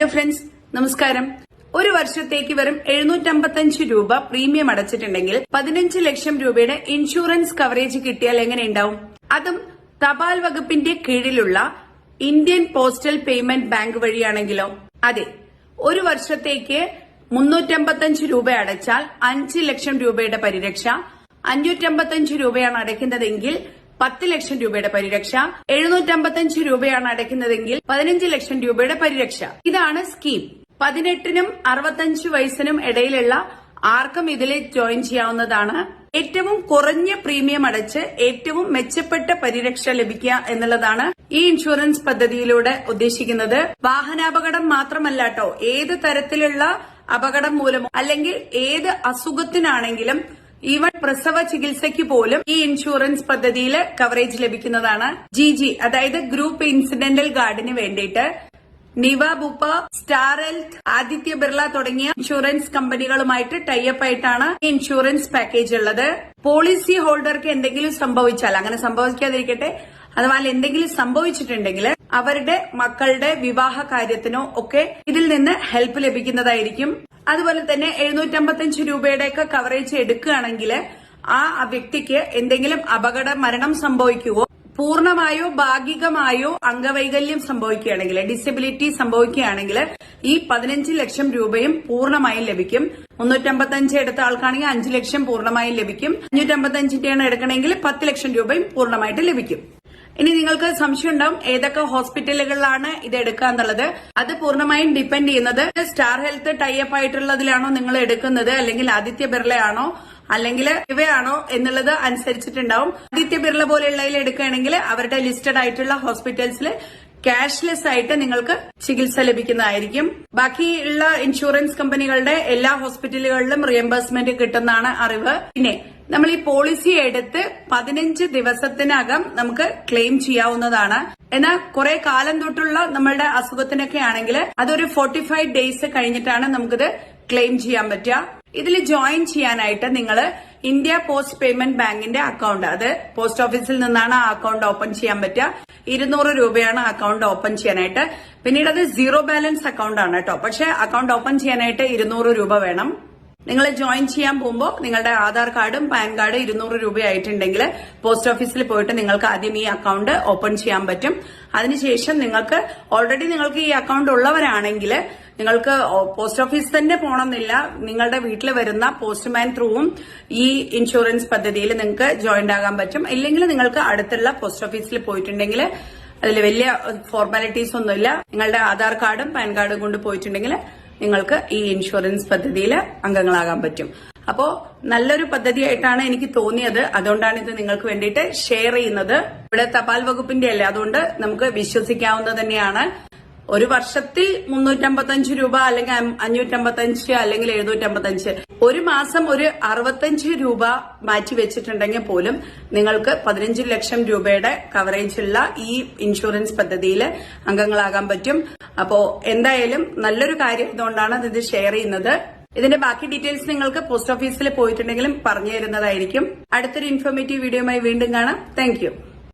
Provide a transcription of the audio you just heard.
Hello friends നമസ്കാരം. ഒരു വർഷത്തേക്ക് വെറും എഴുന്നൂറ്റമ്പത്തഞ്ച് രൂപ പ്രീമിയം അടച്ചിട്ടുണ്ടെങ്കിൽ പതിനഞ്ച് ലക്ഷം രൂപയുടെ ഇൻഷുറൻസ് കവറേജ് കിട്ടിയാൽ എങ്ങനെയുണ്ടാവും അതും തപാൽ വകുപ്പിന്റെ കീഴിലുള്ള ഇന്ത്യൻ പോസ്റ്റൽ പേയ്മെന്റ് ബാങ്ക് വഴിയാണെങ്കിലോ? അതെ ഒരു വർഷത്തേക്ക് മുന്നൂറ്റമ്പത്തഞ്ച് രൂപ അടച്ചാൽ അഞ്ച് ലക്ഷം രൂപയുടെ പരിരക്ഷ അഞ്ഞൂറ്റമ്പത്തഞ്ച് രൂപയാണ് അടയ്ക്കുന്നതെങ്കിൽ പത്ത് ലക്ഷം രൂപയുടെ പരിരക്ഷ എഴുന്നൂറ്റമ്പത്തഞ്ച് രൂപയാണ് അടയ്ക്കുന്നതെങ്കിൽ പതിനഞ്ച് ലക്ഷം രൂപയുടെ പരിരക്ഷ. ഇതാണ് സ്കീം. പതിനെട്ടിനും അറുപത്തഞ്ച് വയസ്സിനും ഇടയിലുള്ള ആർക്കും ഇതിൽ ജോയിൻ ചെയ്യാവുന്നതാണ്. ഏറ്റവും കുറഞ്ഞ പ്രീമിയം അടച്ച് ഏറ്റവും മെച്ചപ്പെട്ട പരിരക്ഷ ലഭിക്കുക എന്നുള്ളതാണ് ഈ ഇൻഷുറൻസ് പദ്ധതിയിലൂടെ ഉദ്ദേശിക്കുന്നത്. വാഹനാപകടം മാത്രമല്ലാട്ടോ ഏത് തരത്തിലുള്ള അപകടം മൂലമോ അല്ലെങ്കിൽ ഏത് അസുഖത്തിനാണെങ്കിലും ഈവൻ പ്രസവ ചികിത്സയ്ക്ക് പോലും ഈ ഇൻഷുറൻസ് പദ്ധതിയിൽ കവറേജ് ലഭിക്കുന്നതാണ്. ജി ജി അതായത് ഗ്രൂപ്പ് ഇൻസിഡന്റൽ ഗാർഡിന് വേണ്ടിയിട്ട് Niva Bupa star health Aditya Birla തുടങ്ങിയ ഇൻഷുറൻസ് കമ്പനികളുമായിട്ട് ടൈപ്പ് ആയിട്ടാണ് ഈ ഇൻഷുറൻസ് പാക്കേജ് ഉള്ളത്. പോളിസി ഹോൾഡർക്ക് എന്തെങ്കിലും സംഭവിച്ചാൽ അങ്ങനെ സംഭവിക്കാതിരിക്കട്ടെ അഥവാ എന്തെങ്കിലും സംഭവിച്ചിട്ടുണ്ടെങ്കിൽ അവരുടെ മക്കളുടെ വിവാഹ കാര്യത്തിനോ ഒക്കെ ഇതിൽ നിന്ന് ഹെൽപ്പ് ലഭിക്കുന്നതായിരിക്കും. അതുപോലെ തന്നെ എഴുന്നൂറ്റമ്പത്തഞ്ച് രൂപയുടെയൊക്കെ കവറേജ് എടുക്കുകയാണെങ്കിൽ ആ വ്യക്തിക്ക് എന്തെങ്കിലും അപകട മരണം സംഭവിക്കുകയോ പൂർണമായോ ഭാഗികമായോ അംഗവൈകല്യം സംഭവിക്കുകയാണെങ്കിൽ ഡിസബിലിറ്റി സംഭവിക്കുകയാണെങ്കിൽ ഈ പതിനഞ്ച് ലക്ഷം രൂപയും പൂർണമായും ലഭിക്കും. മുന്നൂറ്റമ്പത്തഞ്ച് എടുത്ത ആൾക്കാണെങ്കിൽ അഞ്ച് ലക്ഷം പൂർണമായും ലഭിക്കും. അഞ്ഞൂറ്റമ്പത്തഞ്ചിന്റെയാണ് എടുക്കണമെങ്കിൽ പത്ത് ലക്ഷം രൂപയും പൂർണമായിട്ട് ലഭിക്കും. ഇനി നിങ്ങൾക്ക് സംശയം ഉണ്ടാവും ഏതൊക്കെ ഹോസ്പിറ്റലുകളിലാണ് ഇത് എടുക്കുക എന്നുള്ളത് അത് പൂർണമായും ഡിപെൻഡ് ചെയ്യുന്നത് സ്റ്റാർ ഹെൽത്ത് ടൈപ്പ് ആയിട്ടുള്ളതിലാണോ നിങ്ങൾ എടുക്കുന്നത് അല്ലെങ്കിൽ ആദിത്യ ബിർളയാണോ അല്ലെങ്കിൽ ഇവയാണോ എന്നുള്ളത് അനുസരിച്ചിട്ടുണ്ടാവും. ആദിത്യ ബിർള പോലെയുള്ളതിൽ എടുക്കുകയാണെങ്കിൽ അവരുടെ ലിസ്റ്റഡ് ആയിട്ടുള്ള ഹോസ്പിറ്റൽസിൽ ക്യാഷ്ലെസ് ആയിട്ട് നിങ്ങൾക്ക് ചികിത്സ ലഭിക്കുന്നതായിരിക്കും. ബാക്കിയുള്ള ഇൻഷുറൻസ് കമ്പനികളുടെ എല്ലാ ഹോസ്പിറ്റലുകളിലും റിയംബേഴ്സ്മെന്റ് കിട്ടുന്നതാണ് അറിവ്. പിന്നെ നമ്മൾ ഈ പോളിസി എടുത്ത് പതിനഞ്ച് ദിവസത്തിനകം നമുക്ക് ക്ലെയിം ചെയ്യാവുന്നതാണ്. എന്നാൽ കുറെ കാലം തൊട്ടുള്ള നമ്മളുടെ അസുഖത്തിനൊക്കെ ആണെങ്കിൽ അതൊരു ഫോർട്ടി ഫൈവ് ഡേയ്സ് കഴിഞ്ഞിട്ടാണ് നമുക്കിത് ക്ലെയിം ചെയ്യാൻ പറ്റുക. ഇതിൽ ജോയിൻ ചെയ്യാനായിട്ട് നിങ്ങൾ ഇന്ത്യ പോസ്റ്റ് പേയ്മെന്റ് ബാങ്കിന്റെ അക്കൗണ്ട് അത് പോസ്റ്റ് ഓഫീസിൽ നിന്നാണ് ആ അക്കൗണ്ട് ഓപ്പൺ ചെയ്യാൻ പറ്റുക. ഇരുന്നൂറ് രൂപയാണ് അക്കൗണ്ട് ഓപ്പൺ ചെയ്യാനായിട്ട്. പിന്നീട് അത് സീറോ ബാലൻസ് അക്കൗണ്ട് ആണ് കേട്ടോ പക്ഷെ അക്കൗണ്ട് ഓപ്പൺ ചെയ്യാനായിട്ട് ഇരുന്നൂറ് രൂപ വേണം. നിങ്ങൾ ജോയിൻ ചെയ്യാൻ പോകുമ്പോൾ നിങ്ങളുടെ ആധാർ കാർഡും പാൻ കാർഡും ഇരുന്നൂറ് രൂപയായിട്ടുണ്ടെങ്കിൽ പോസ്റ്റ് ഓഫീസിൽ പോയിട്ട് നിങ്ങൾക്ക് ആദ്യം ഈ അക്കൗണ്ട് ഓപ്പൺ ചെയ്യാൻ പറ്റും. അതിനുശേഷം നിങ്ങൾക്ക് ഓൾറെഡി നിങ്ങൾക്ക് ഈ അക്കൗണ്ട് ഉള്ളവരാണെങ്കിൽ നിങ്ങൾക്ക് പോസ്റ്റ് ഓഫീസ് തന്നെ പോകണമെന്നില്ല നിങ്ങളുടെ വീട്ടിൽ വരുന്ന പോസ്റ്റ്മാൻ ത്രൂവും ഈ ഇൻഷുറൻസ് പദ്ധതിയിൽ നിങ്ങൾക്ക് ജോയിന്റ് ആകാൻ പറ്റും. ഇല്ലെങ്കിൽ നിങ്ങൾക്ക് അടുത്തുള്ള പോസ്റ്റ് ഓഫീസിൽ പോയിട്ടുണ്ടെങ്കിൽ അതിൽ വലിയ ഫോർമാലിറ്റീസ് ഒന്നുമില്ല. നിങ്ങളുടെ ആധാർ കാർഡും പാൻ കാർഡും കൊണ്ട് പോയിട്ടുണ്ടെങ്കിൽ നിങ്ങൾക്ക് ഈ ഇൻഷുറൻസ് പദ്ധതിയിൽ അംഗങ്ങളാകാൻ പറ്റും. അപ്പോ നല്ലൊരു പദ്ധതിയായിട്ടാണ് എനിക്ക് തോന്നിയത്. അതുകൊണ്ടാണ് ഇത് നിങ്ങൾക്ക് വേണ്ടിയിട്ട് ഷെയർ ചെയ്യുന്നത്. ഇവിടെ തപാൽ വകുപ്പിന്റെ അല്ലേ? അതുകൊണ്ട് നമുക്ക് വിശ്വസിക്കാവുന്ന തന്നെയാണ്. ഒരു വർഷത്തിൽ മുന്നൂറ്റമ്പത്തഞ്ച് രൂപ അല്ലെങ്കിൽ അഞ്ഞൂറ്റമ്പത്തഞ്ച് അല്ലെങ്കിൽ എഴുന്നൂറ്റമ്പത്തഞ്ച്. ഒരു മാസം ഒരു അറുപത്തഞ്ച് രൂപ മാറ്റി വെച്ചിട്ടുണ്ടെങ്കിൽ പോലും നിങ്ങൾക്ക് പതിനഞ്ച് ലക്ഷം രൂപയുടെ കവറേജ് ഉള്ള ഈ ഇൻഷുറൻസ് പദ്ധതിയിൽ അംഗങ്ങളാകാൻ പറ്റും. അപ്പോ എന്തായാലും നല്ലൊരു കാര്യം ഇതുകൊണ്ടാണ് ഇത് ഷെയർ ചെയ്യുന്നത്. ഇതിന്റെ ബാക്കി ഡീറ്റെയിൽസ് നിങ്ങൾക്ക് പോസ്റ്റ് ഓഫീസിൽ പോയിട്ടുണ്ടെങ്കിലും പറഞ്ഞു തരുന്നതായിരിക്കും. അടുത്തൊരു ഇൻഫോർമേറ്റീവ് വീഡിയോയുമായി വീണ്ടും കാണാം. താങ്ക്